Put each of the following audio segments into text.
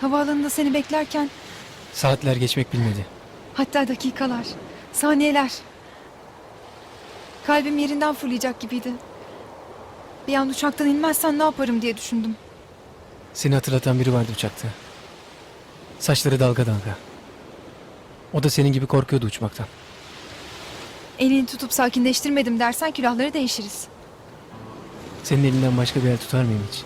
Havaalanında seni beklerken Saatler geçmek bilmedi. hatta dakikalar, saniyeler. Kalbim yerinden fırlayacak gibiydi. Bir an uçaktan inmezsen ne yaparım diye düşündüm. Seni hatırlatan biri vardı uçakta. Saçları dalga dalga. O da senin gibi korkuyordu uçmaktan. Elini tutup sakinleştirmedim dersen külahları değişiriz. Senin elinden başka bir el tutar mıyım hiç?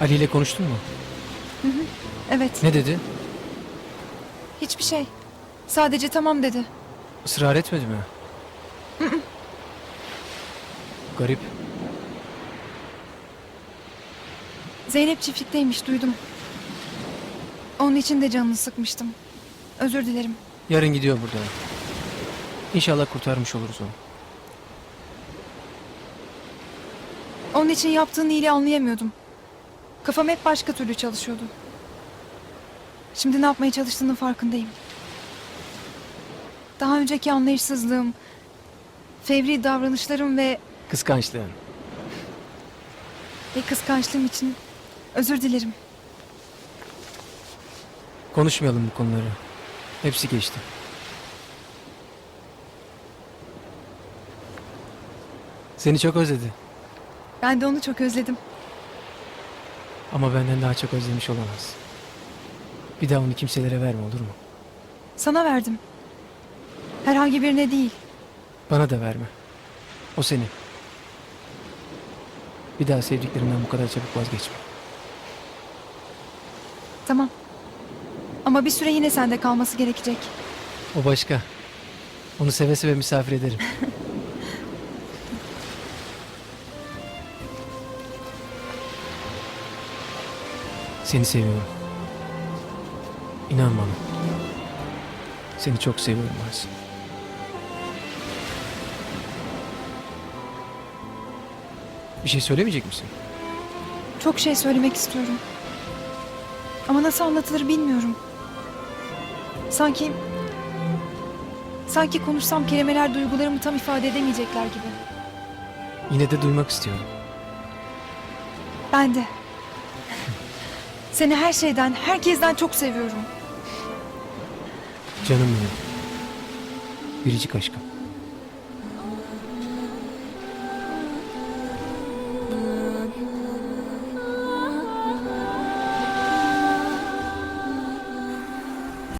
Ali ile konuştun mu? Evet, Ne dedi? hiçbir şey. Sadece tamam dedi. Israr etmedi mi? Garip. Zeynep çiftlikteymiş duydum. Onun için de canını sıkmıştım. Özür dilerim. Yarın gidiyor buradan. İnşallah kurtarmış oluruz onu. Onun için yaptığın iyiliği anlayamıyordum. Kafam hep başka türlü çalışıyordu. Şimdi ne yapmaya çalıştığının farkındayım. Daha önceki anlayışsızlığım, fevri davranışlarım ve, Kıskançlığın. ve kıskançlığım için özür dilerim. Konuşmayalım bu konuları. Hepsi geçti. Seni çok özledi. Ben de onu çok özledim. Ama benden daha çok özlemiş olamaz. Bir daha onu kimselere verme olur mu? Sana verdim. Herhangi birine değil. Bana da verme. O senin. Bir daha sevdiklerinden bu kadar çabuk vazgeçme. Tamam. Ama bir süre yine sende kalması gerekecek. O başka. Onu seve seve misafir ederim. Seni seviyorum. İnan bana. Seni çok seviyorum Aysin. Bir şey söylemeyecek misin? Çok şey söylemek istiyorum. Ama nasıl anlatılır bilmiyorum. Sanki... Sanki konuşsam kelimeler duygularımı tam ifade edemeyecekler gibi. Yine de duymak istiyorum. Ben de. Seni her şeyden, herkesten çok seviyorum. Canım benim. Biricik aşkım.